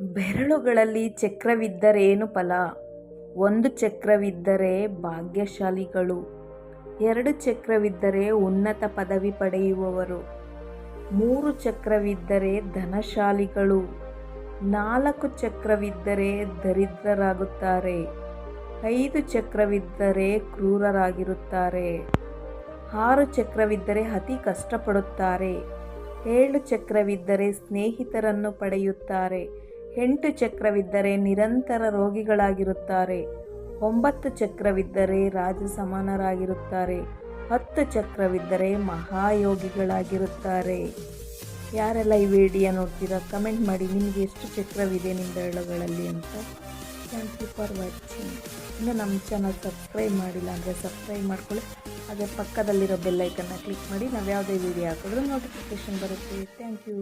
ಬೆರಳುಗಳಲ್ಲಿ ಚಕ್ರವಿದ್ದರೇನು ಫಲ? ಒಂದು ಚಕ್ರವಿದ್ದರೆ ಭಾಗ್ಯಶಾಲಿಗಳು, ಎರಡು ಚಕ್ರವಿದ್ದರೆ ಉನ್ನತ ಪದವಿ ಪಡೆಯುವವರು, ಮೂರು ಚಕ್ರವಿದ್ದರೆ ಧನಶಾಲಿಗಳು, ನಾಲ್ಕು ಚಕ್ರವಿದ್ದರೆ ದರಿದ್ರರಾಗುತ್ತಾರೆ, ಐದು ಚಕ್ರವಿದ್ದರೆ ಕ್ರೂರರಾಗಿರುತ್ತಾರೆ, ಆರು ಚಕ್ರವಿದ್ದರೆ ಅತಿ ಕಷ್ಟಪಡುತ್ತಾರೆ, ಏಳು ಚಕ್ರವಿದ್ದರೆ ಸ್ನೇಹಿತರನ್ನು ಪಡೆಯುತ್ತಾರೆ ಎಂಟು ಚಕ್ರವಿದ್ದರೆ ನಿರಂತರ ರೋಗಿಗಳಾಗಿರುತ್ತಾರೆ. ಒಂಬತ್ತು ಚಕ್ರವಿದ್ದರೆ ರಾಜ ಸಮಾನರಾಗಿರುತ್ತಾರೆ. ಹತ್ತು ಚಕ್ರವಿದ್ದರೆ ಮಹಾಯೋಗಿಗಳಾಗಿರುತ್ತಾರೆ. ಯಾರೆಲ್ಲ ಈ ವಿಡಿಯೋ ನೋಡ್ತೀರಾ? ಕಮೆಂಟ್ ಮಾಡಿ. ನಿಮಗೆ ಎಷ್ಟು ಚಕ್ರವಿದೆ ನಿಮ್ಮ ಬೆರಳುಗಳಲ್ಲಿ ಅಂತ. ಥ್ಯಾಂಕ್ ಯು ಫಾರ್ ವಾಚಿಂಗ್ ಇನ್ನು ನಮ್ಮ ಚಾನಲ್ ಸಬ್ಸ್ಕ್ರೈಬ್ ಮಾಡಿಲ್ಲ ಅಂದರೆ ಸಬ್ಸ್ಕ್ರೈಬ್ ಮಾಡ್ಕೊಳ್ಳಿ. ಹಾಗೆ ಪಕ್ಕದಲ್ಲಿರೋ ಬೆಲ್ಲೈಕನ್ನ ಕ್ಲಿಕ್ ಮಾಡಿ. ನಾವು ಯಾವುದೇ ವಿಡಿಯೋ ಹಾಕಿದ್ರೂ ನೋಟಿಫಿಕೇಷನ್ ಬರುತ್ತೆ. Thank you